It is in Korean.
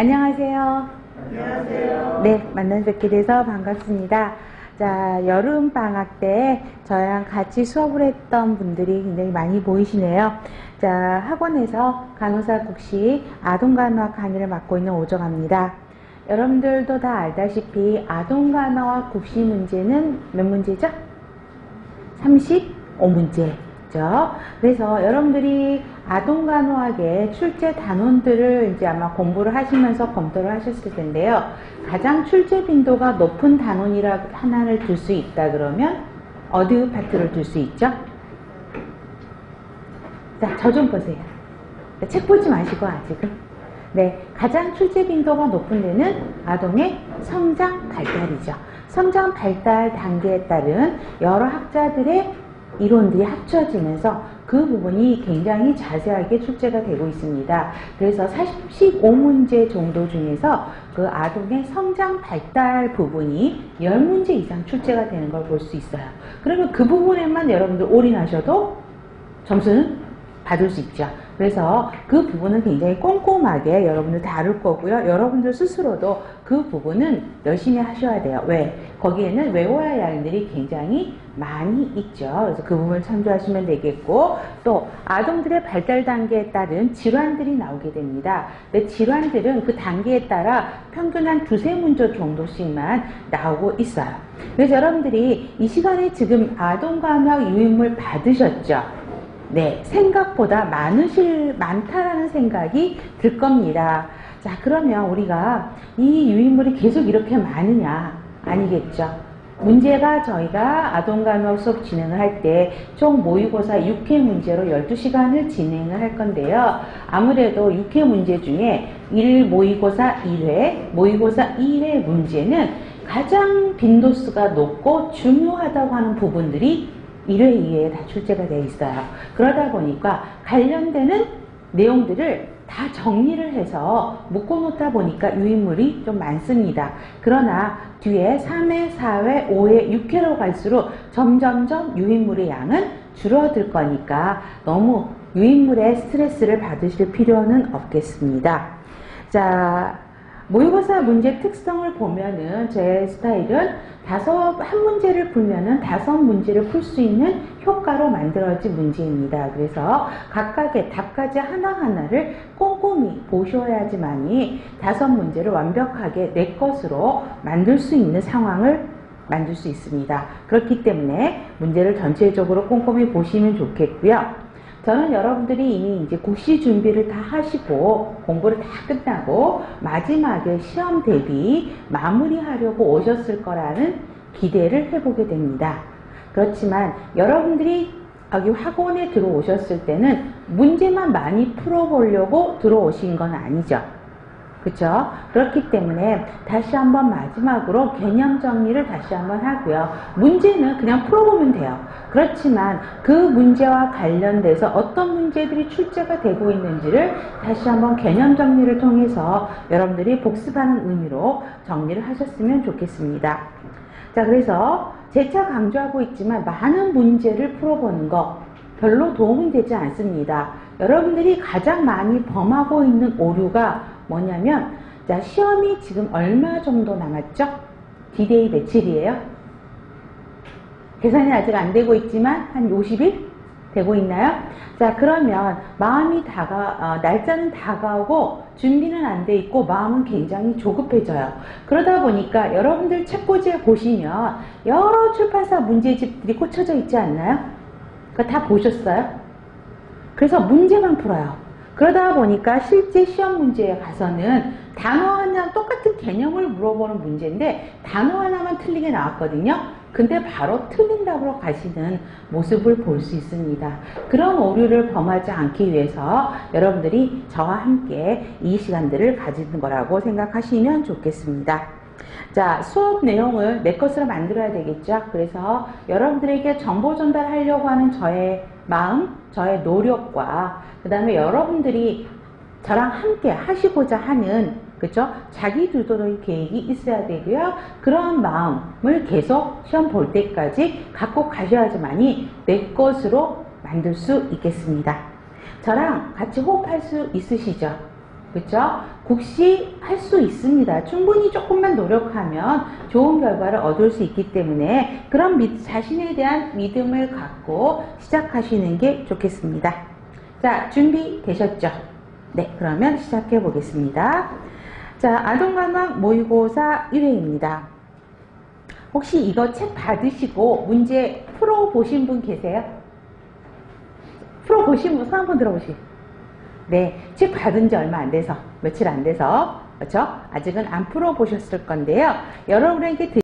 안녕하세요. 안녕하세요. 네, 만나 뵙게 돼서 반갑습니다. 자, 여름 방학 때 저랑 같이 수업을 했던 분들이 굉장히 많이 보이시네요. 자, 학원에서 간호사 국시 아동간호학 강의를 맡고 있는 오정아입니다. 여러분들도 다 알다시피 아동간호학 국시 문제는 몇 문제죠? 35문제 죠. 그래서 여러분들이 아동간호학의 출제 단원들을 이제 아마 공부를 하시면서 검토를 하셨을 텐데요. 가장 출제 빈도가 높은 단원이라 하나를 둘 수 있다 그러면 어디 파트를 둘 수 있죠? 자, 저 좀 보세요. 책 보지 마시고 아직은. 네, 가장 출제 빈도가 높은 데는 아동의 성장 발달이죠. 성장 발달 단계에 따른 여러 학자들의 이론들이 합쳐지면서 그 부분이 굉장히 자세하게 출제가 되고 있습니다. 그래서 45문제 정도 중에서 그 아동의 성장 발달 부분이 10문제 이상 출제가 되는 걸 볼 수 있어요. 그러면 그 부분에만 여러분들 올인하셔도 점수는 받을 수 있죠. 그래서 그 부분은 굉장히 꼼꼼하게 여러분들 다룰 거고요. 여러분들 스스로도 그 부분은 열심히 하셔야 돼요. 왜? 거기에는 외워야 할 일들이 굉장히 많이 있죠. 그래서 그 부분을 참조하시면 되겠고 또 아동들의 발달 단계에 따른 질환들이 나오게 됩니다. 근데 질환들은 그 단계에 따라 평균 한 두세 문제 정도씩만 나오고 있어요. 그래서 여러분들이 이 시간에 지금 아동감학 유인물 받으셨죠? 네, 생각보다 많으실, 많다라는 생각이 들 겁니다. 자, 그러면 우리가 이 유인물이 계속 이렇게 많으냐? 아니겠죠. 문제가 저희가 아동간호 수업 진행을 할 때 총 모의고사 6회 문제로 12시간을 진행을 할 건데요. 아무래도 6회 문제 중에 1 모의고사 1회, 모의고사 2회 문제는 가장 빈도수가 높고 중요하다고 하는 부분들이 1회, 2회에 다 출제가 되어 있어요. 그러다 보니까 관련되는 내용들을 다 정리를 해서 묶어놓다 보니까 유인물이 좀 많습니다. 그러나 뒤에 3회, 4회, 5회, 6회로 갈수록 점점점 유인물의 양은 줄어들 거니까 너무 유인물에 스트레스를 받으실 필요는 없겠습니다. 자, 모의고사 문제 특성을 보면은 제 스타일은 다섯 한 문제를 풀면은 다섯 문제를 풀 수 있는 효과로 만들어진 문제입니다. 그래서 각각의 답까지 하나하나를 꼼꼼히 보셔야지만이 다섯 문제를 완벽하게 내 것으로 만들 수 있는 상황을 만들 수 있습니다. 그렇기 때문에 문제를 전체적으로 꼼꼼히 보시면 좋겠고요. 저는 여러분들이 이미 이제 국시 준비를 다 하시고 공부를 다 끝나고 마지막에 시험 대비 마무리하려고 오셨을 거라는 기대를 해보게 됩니다. 그렇지만 여러분들이 여기 학원에 들어오셨을 때는 문제만 많이 풀어보려고 들어오신 건 아니죠. 그쵸? 그렇기 때문에 다시 한번 마지막으로 개념 정리를 다시 한번 하고요. 문제는 그냥 풀어보면 돼요. 그렇지만 그 문제와 관련돼서 어떤 문제들이 출제가 되고 있는지를 다시 한번 개념 정리를 통해서 여러분들이 복습하는 의미로 정리를 하셨으면 좋겠습니다. 자, 그래서 재차 강조하고 있지만 많은 문제를 풀어보는 거 별로 도움이 되지 않습니다. 여러분들이 가장 많이 범하고 있는 오류가 뭐냐면 자 시험이 지금 얼마 정도 남았죠? 디데이 며칠이에요? 계산이 아직 안 되고 있지만 한 50일 되고 있나요? 자 그러면 마음이 다가 어, 날짜는 다가오고 준비는 안 돼 있고 마음은 굉장히 조급해져요. 그러다 보니까 여러분들 책꽂이에 보시면 여러 출판사 문제집들이 꽂혀져 있지 않나요? 그거 다 보셨어요? 그래서 문제만 풀어요. 그러다 보니까 실제 시험 문제에 가서는 단어 하나 똑같은 개념을 물어보는 문제인데 단어 하나만 틀리게 나왔거든요. 근데 바로 틀린 답으로 가시는 모습을 볼 수 있습니다. 그런 오류를 범하지 않기 위해서 여러분들이 저와 함께 이 시간들을 가지는 거라고 생각하시면 좋겠습니다. 자, 수업 내용을 내 것으로 만들어야 되겠죠. 그래서 여러분들에게 정보 전달하려고 하는 저의 마음, 저의 노력과 그 다음에 여러분들이 저랑 함께 하시고자 하는 그죠? 자기 주도의 계획이 있어야 되고요. 그런 마음을 계속 시험 볼 때까지 갖고 가셔야지만이 내 것으로 만들 수 있겠습니다. 저랑 같이 호흡할 수 있으시죠? 그렇죠? 국시할 수 있습니다. 충분히 조금만 노력하면 좋은 결과를 얻을 수 있기 때문에 그런 믿- 자신에 대한 믿음을 갖고 시작하시는 게 좋겠습니다. 자, 준비 되셨죠? 네, 그러면 시작해 보겠습니다. 자, 아동관광 모의고사 1회입니다. 혹시 이거 책 받으시고 문제 풀어보신 분 계세요? 풀어보신 분, 손 한번 들어보시. 네, 책 받은 지 얼마 안 돼서, 며칠 안 돼서, 그렇죠? 아직은 안 풀어보셨을 건데요. 여러분에게 드